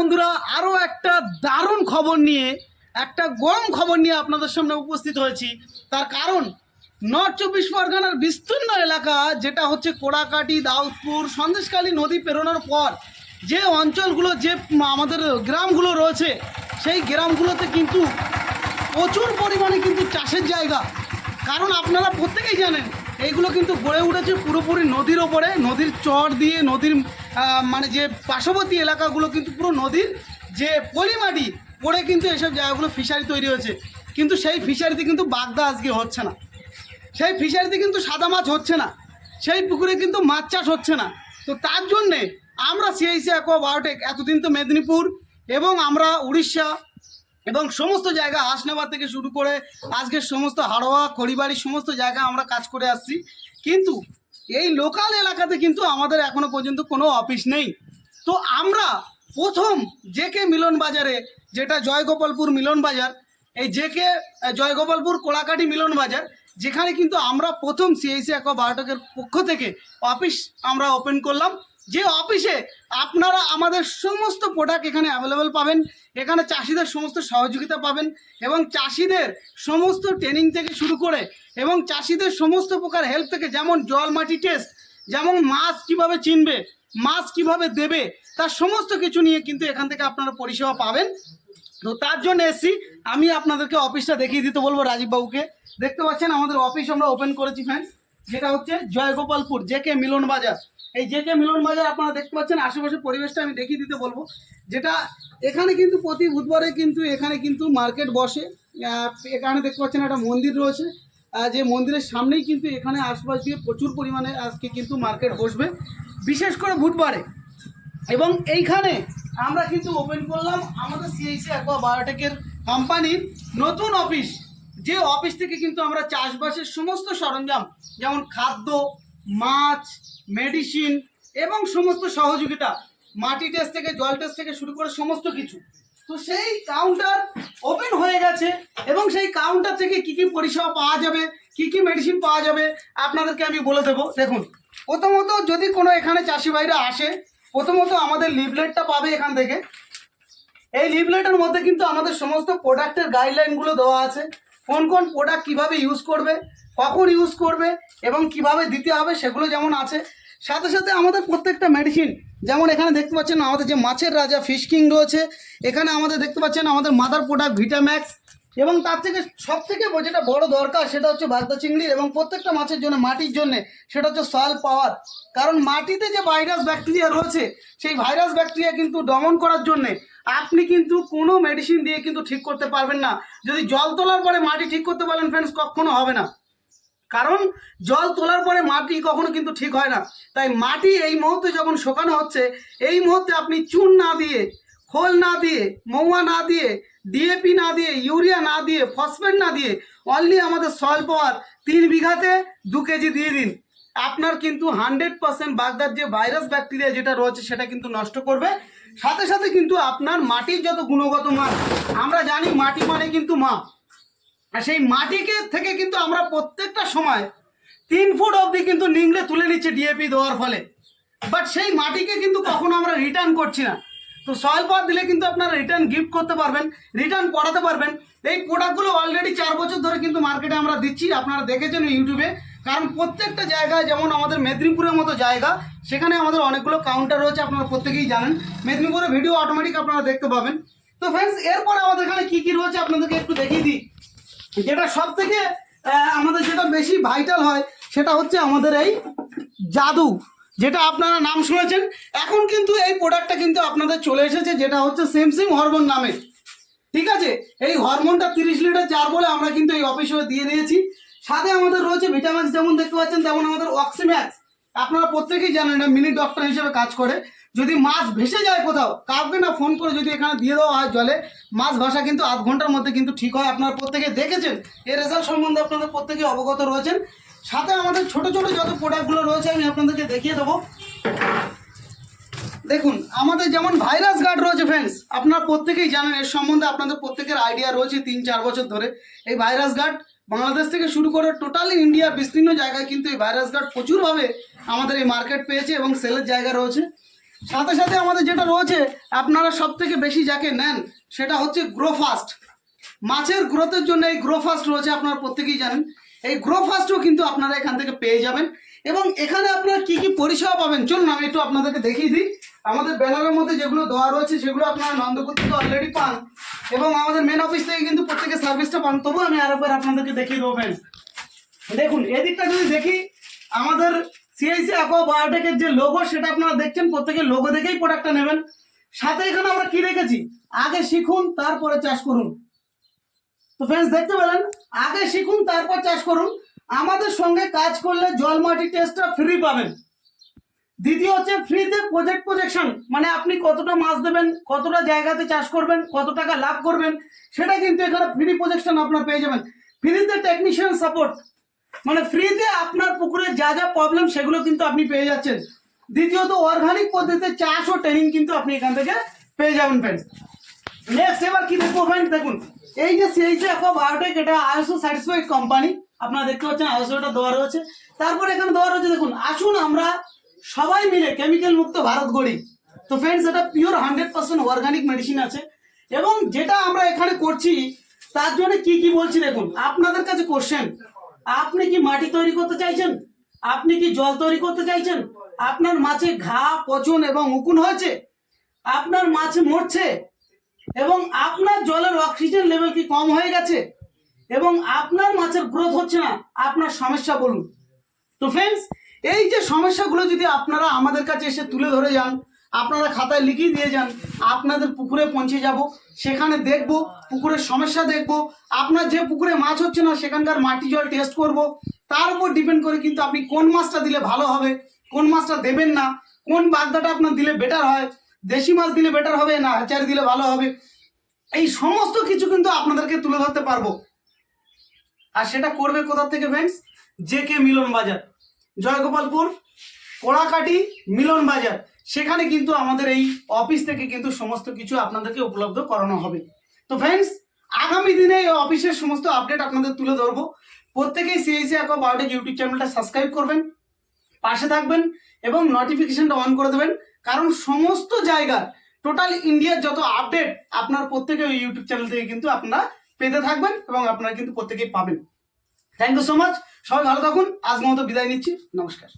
বন্ধুরা, আরও একটা দারুণ খবর নিয়ে, একটা গরম খবর নিয়ে আপনাদের সামনে উপস্থিত হয়েছি। তার কারণ নর্থ চব্বিশ পরগনার বিস্তীর্ণ এলাকা, যেটা হচ্ছে কোড়াকাটি, দাউদপুর সন্দেশকালী নদী পেরোনোর পর, যে অঞ্চলগুলো, যে আমাদের গ্রামগুলো রয়েছে, সেই গ্রামগুলোতে কিন্তু প্রচুর পরিমাণে কিন্তু চাষের জায়গা। কারণ আপনারা প্রত্যেকেই জানেন, এইগুলো কিন্তু গড়ে উঠেছে পুরোপুরি নদীর ওপরে, নদীর চর দিয়ে, নদীর মানে যে পার্শ্ববর্তী এলাকাগুলো কিন্তু পুরো নদীর যে পলিমাটি পড়ে কিন্তু এসব জায়গাগুলো ফিশারি তৈরি হয়েছে। কিন্তু সেই ফিশারিতে কিন্তু বাগদা আজকে হচ্ছে না। সেই ফিশারিতে কিন্তু সাদা মাছ হচ্ছে না। সেই পুকুরে কিন্তু মাছ চাষ হচ্ছে না। তো তার জন্যে আমরা সিআইসি অ্যাকোয়া বায়োটেক এতদিন তো মেদিনীপুর এবং আমরা উড়িষ্যা এবং সমস্ত জায়গা হাসনাবাদ থেকে শুরু করে আজকের সমস্ত হাড়োয়া, খড়িবাড়ি, সমস্ত জায়গা আমরা কাজ করে আসছি। কিন্তু এই লোকাল এলাকাতে কিন্তু আমাদের এখনও পর্যন্ত কোনো অফিস নেই। তো আমরা প্রথম জেকে মিলন বাজারে, যেটা জয়গোপালপুর মিলন বাজার, এই জেকে কে জয়গোপালপুর কোলাকাটি মিলন বাজার, যেখানে কিন্তু আমরা প্রথম সিআইসি একো বায়োটেকের পক্ষ থেকে অফিস আমরা ওপেন করলাম। যে অফিসে আপনারা আমাদের সমস্ত প্রোডাক্ট এখানে অ্যাভেলেবেল পাবেন, এখানে চাষিদের সমস্ত সহযোগিতা পাবেন এবং চাষিদের সমস্ত ট্রেনিং থেকে শুরু করে এবং চাষিদের সমস্ত প্রকার হেল্প থেকে যেমন জল, মাটি টেস্ট যেমন মাছ কীভাবে চিনবে, মাছ কীভাবে দেবে, তার সমস্ত কিছু নিয়ে কিন্তু এখান থেকে আপনারা পরিষেবা পাবেন। তো তার জন্য এসছি, আমি আপনাদেরকে অফিসটা দেখিয়ে দিতে বলব রাজীব বাবুকে। দেখতে পাচ্ছেন আমাদের অফিস আমরা ওপেন করেছি ফ্যান যেটা হচ্ছে জয়গোপালপুর জেকে মিলন বাজার। এই জেকে মিলন বাজার আপনারা দেখতে পাচ্ছেন আশেপাশে পরিবেশটা আমি দেখিয়ে দিতে বলব। যেটা এখানে কিন্তু প্রতি বুধবারে কিন্তু এখানে কিন্তু মার্কেট বসে। এখানে দেখতে পাচ্ছেন একটা মন্দির রয়েছে। যে মন্দিরের সামনেই কিন্তু এখানে আশপাশ দিয়ে প্রচুর পরিমাণে আজকে কিন্তু মার্কেট বসবে, বিশেষ করে বুধবারে। এবং এইখানে আমরা কিন্তু ওপেন করলাম আমাদের সিআইসি অ্যাকোয়া বায়োটেকের কোম্পানির নতুন অফিস যে অফিস থেকে কিন্তু আমরা চাষবাসের সমস্ত সরঞ্জাম, যেমন খাদ্য, মাছ মেডিসিন এবং সমস্ত সহযোগিতা, মাটি টেস্ট থেকে, জল টেস্ট থেকে শুরু করে সমস্ত কিছু। তো সেই কাউন্টার ওপেন হয়ে গেছে এবং সেই কাউন্টার থেকে কি কি পরিষেবা পাওয়া যাবে, কি কি মেডিসিন পাওয়া যাবে, আপনাদেরকে আমি বলে দেবো। দেখুন, প্রথমত যদি কোনো এখানে চাষি ভাইরা আসে, প্রথমত আমাদের লিভলেটটা পাবে এখান থেকে। এই লিভলেটের মধ্যে কিন্তু আমাদের সমস্ত প্রোডাক্টের গাইডলাইনগুলো দেওয়া আছে। কোন কোন প্রোডাক্ট কীভাবে ইউজ করবে, কখন ইউজ করবে এবং কীভাবে দিতে হবে সেগুলো যেমন আছে। সাথে সাথে আমাদের প্রত্যেকটা মেডিসিন যেমন এখানে দেখতে পাচ্ছেন আমাদের যে মাছের রাজা ফিশ কিং রয়েছে, এখানে আমাদের দেখতে পাচ্ছেন আমাদের মাদার প্রোডাক্ট ভিটাম্যাক্স এবং তার থেকে সব থেকে যেটা বড় দরকার সেটা হচ্ছে বাগদা চিংড়ি এবং প্রত্যেকটা মাছের জন্য, মাটির জন্য সেটা হচ্ছে সয়েল পাওয়ার কারণ মাটিতে যে ভাইরাস ব্যাকটেরিয়া রয়েছে, সেই ভাইরাস ব্যাকটেরিয়া কিন্তু দমন করার জন্যে আপনি কিন্তু কোনো মেডিসিন দিয়ে কিন্তু ঠিক করতে পারবেন না। যদি জল তোলার পরে মাটি ঠিক করতে পারলেন ফ্রেন্ডস কখনো হবে না। কারণ জল তোলার পরে মাটি কখনো কিন্তু ঠিক হয় না। তাই মাটি এই মুহূর্তে যখন শোকানো হচ্ছে, এই মুহূর্তে আপনি চুন না দিয়ে, খোল না দিয়ে, মৌয়া না দিয়ে ডিএপি না দিয়ে, ইউরিয়া না দিয়ে ফসফেট না দিয়ে অনলি আমাদের সয়েল পাওয়ার তিন বিঘাতে দু কেজি দিয়ে দিন। আপনার কিন্তু হান্ড্রেড পার্সেন্ট বাগদার যে ভাইরাস ব্যাকটেরিয়া যেটা রয়েছে সেটা কিন্তু নষ্ট করবে। সাথে সাথে কিন্তু আপনার মাটির যত গুণগত মান, আমরা জানি মাটি মানে কিন্তু মা। আর সেই মাটিকে থেকে কিন্তু আমরা প্রত্যেকটা সময় তিন ফুট অবধি কিন্তু নিংড়ে তুলে নিচ্ছে ডিএপি দেওয়ার ফলে। বাট সেই মাটিকে কিন্তু কখনো আমরা রিটার্ন করছি না। তো সয়েল পাওয়ার দিলে কিন্তু আপনারা রিটার্ন গিফট করতে পারবেন রিটার্ন করাতে পারবেন। এই প্রোডাক্টগুলো অলরেডি চার বছর ধরে কিন্তু মার্কেটে আমরা দিচ্ছি। আপনারা দেখেছেন ইউটিউবে কারণ প্রত্যেকটা জায়গায় যেমন আমাদের মেদিনীপুরের মতো জায়গা, সেখানে আমাদের অনেকগুলো কাউন্টার রয়েছে, আপনারা প্রত্যেকেই জানেন। মেদিনীপুরে ভিডিও অটোমেটিক আপনারা দেখতে পাবেন। তো ফ্রেন্ডস এরপরে আমাদের এখানে কী কী রয়েছে আপনাদেরকে একটু দেখিয়ে দিই। যেটা সব থেকে আমাদের যেটা বেশি ভাইটাল হয়, সেটা হচ্ছে আমাদের এই জাদু, যেটা আপনারা নাম শুনেছেন। এখন কিন্তু এই প্রোডাক্টটা কিন্তু আপনাদের চলে এসেছে, যেটা হচ্ছে সেমসিং হরমোন নামে। ঠিক আছে? এই হরমোনটা তিরিশ লিটার চার বলে আমরা কিন্তু এই অফিসে দিয়ে দিয়েছি। সাথে আমাদের রয়েছে ভিটামিনস, যেমন দেখতে পাচ্ছেন, তেমন আমাদের অক্সিম্যাক্স। আপনারা প্রত্যেকেই জানেন এটা মিনি ডক্টর হিসেবে কাজ করে। যদি মাছ ভেসে যায় কোথাও, কাউকে না ফোন করে যদি এখানে দিয়ে দেওয়া হয় জলে, মাছ ভাষা কিন্তু আধ ঘণ্টার মধ্যে কিন্তু ঠিক হয়। আপনারা প্রত্যেকে দেখেছেন, এই রেজাল্ট সম্বন্ধে আপনাদের প্রত্যেকেই অবগত রয়েছেন। সাথে আমাদের ছোট ছোট যত প্রোডাক্টগুলো রয়েছে, আমি আপনাদেরকে দেখিয়ে দেবো। দেখুন, আমাদের যেমন ভাইরাস গার্ড রয়েছে ফ্রেন্ডস আপনারা প্রত্যেকেই জানেন, এর সম্বন্ধে আপনাদের প্রত্যেকের আইডিয়া রয়েছে তিন চার বছর ধরে। এই ভাইরাস গার্ড বাংলাদেশ থেকে শুরু করে টোটালি ইন্ডিয়া বিস্তীর্ণ জায়গায় কিন্তু এই ভাইরাস গার্ড প্রচুরভাবে আমাদের এই মার্কেট পেয়েছে এবং সেলের জায়গা রয়েছে। সাথে সাথে আমাদের যেটা রয়েছে, আপনারা সব থেকে বেশি যাকে নেন সেটা হচ্ছে গ্রো ফাস্ট মাছের গ্রোথের জন্য এই গ্রো ফাস্ট রয়েছে আপনারা প্রত্যেকেই জানেন। এই গ্রো ফাস্টও কিন্তু আপনারা এখান থেকে পেয়ে যাবেন। এবং এখানে আপনারা কি কি পরিষেবা পাবেন? চলুন আমি একটু আপনাদেরকে দেখিয়ে দিই। আমাদের ব্যানারের মধ্যে যেগুলো দেওয়া রয়েছে, সেগুলো আপনারা নন্দকুর থেকে অলরেডি পান। এবং আমাদের মেন অফিস থেকে কিন্তু প্রত্যেকে সার্ভিসটা পান। তবু আমি আরেকবার আপনাদেরকে দেখিয়ে দেবো ফ্রেন্ডস দেখুন, এদিকটা যদি দেখি, আমাদের সিআইসি অ্যাকোয়া বায়োটেকের যে লোগো সেটা আপনারা দেখছেন প্রত্যেকে লোগো দেখেই প্রোডাক্টটা নেবেন। সাথে এখানে আমরা কি রেখেছি আগে শিখুন, তারপরে চাষ করুন। তো ফ্রেন্ডস দেখতে পেলেন? আগে শিখুন, তারপর চাষ করুন। আমাদের সঙ্গে কাজ করলে জল মাটি টেস্টটা ফ্রি পাবেন। দ্বিতীয় হচ্ছে ফ্রিতে প্রজেক্ট প্রজেকশন মানে আপনি কতটা মাছ দেবেন, কতটা জায়গাতে চাষ করবেন, কত টাকা লাভ করবেন, সেটা কিন্তু এখানে ফ্রি প্রজেকশন আপনার পেয়ে যাবেন। ফ্রিতে টেকনিশিয়ান সাপোর্ট মানে ফ্রিতে আপনার পুকুরে যা যা প্রবলেম সেগুলো কিন্তু আপনি পেয়ে যাচ্ছেন। দ্বিতীয়ত অর্গানিক পদ্ধতিতে চাষ ও ট্রেনিং কিন্তু আপনি এখান থেকে পেয়ে যাবেন ফ্রেন্ডস নেক্সট এবার কি দেখব ফ্রেন্ড দেখুন, এই যে সিএইচে অ্যাকোয়া বায়োটেক এটা আইএসও সার্টিফাইড কোম্পানি আপনারা দেখতে পাচ্ছেন আইএসওটা দেওয়া রয়েছে। তারপর এখানে দেওয়া রয়েছে, দেখুন, আসুন আমরা সবাই মিলে কেমিক্যাল মুক্ত ভারত গড়ি। তো ফ্রেন্ডস এটা pure hundred percent organic medicine আছে। এবং যেটা আমরা এখানে করছি, তার জন্য কি কি বলছি দেখুন, আপনাদের কাছে কোশ্চেন আপনি কি মাটি তৈরি করতে চাইছেন? আপনি কি জল তৈরি করতে চাইছেন? আপনার মাছে ঘা, পচন এবং উকুন হয়েছে? আপনার মাছ মরছে? এবং আপনার জলের অক্সিজেন লেভেল কি কম হয়ে গেছে? এবং আপনার মাছের গ্রোথ হচ্ছে না? আপনার সমস্যা বলুন। তো ফ্রেন্ডস এই যে সমস্যাগুলো যদি আপনারা আমাদের কাছে এসে তুলে ধরে যান, আপনারা খাতায় লিখিয়ে দিয়ে যান, আপনাদের পুকুরে পৌঁছে যাব, সেখানে দেখব, পুকুরের সমস্যা দেখব, আপনার যে পুকুরে মাছ হচ্ছে না, সেখানকার মাটি জল টেস্ট করব, তার উপর ডিপেন্ড করে কিন্তু আপনি কোন মাছটা দিলে ভালো হবে, কোন মাছটা দেবেন না, কোন বাগদাটা আপনার দিলে বেটার হয়, দেশি মাছ দিলে বেটার হবে না হ্যাচারি দিলে ভালো হবে, এই সমস্ত কিছু কিন্তু আপনাদেরকে তুলে ধরতে পারব। আর সেটা করবে কোথা থেকে ফ্রেন্ডস জে কে মিলন বাজার। জয়গোপালপুর, কোড়াকাটি মিলন বাজার সেখানে কিন্তু আমাদের এই অফিস থেকে কিন্তু সমস্ত কিছু আপনাদেরকে উপলব্ধ করানো হবে। তো ফ্রেন্ডস আগামী দিনে এই অফিসের সমস্ত আপডেট আপনাদের তুলে ধরবো। প্রত্যেকেই সিএসি অ্যাকো বায়োটেক ইউটিউব চ্যানেলটা সাবস্ক্রাইব করবেন, পাশে থাকবেন এবং নোটিফিকেশনটা অন করে দেবেন। কারণ সমস্ত জায়গার টোটাল ইন্ডিয়ার যত আপডেট আপনার প্রত্যেকে ওই ইউটিউব চ্যানেল থেকে কিন্তু আপনারা পেতে থাকবেন এবং আপনারা কিন্তু প্রত্যেকেই পাবেন। থ্যাংক ইউ সো মাচ সবাই ভালো থাকুন আজ মতো বিদায় নিচ্ছি। নমস্কার।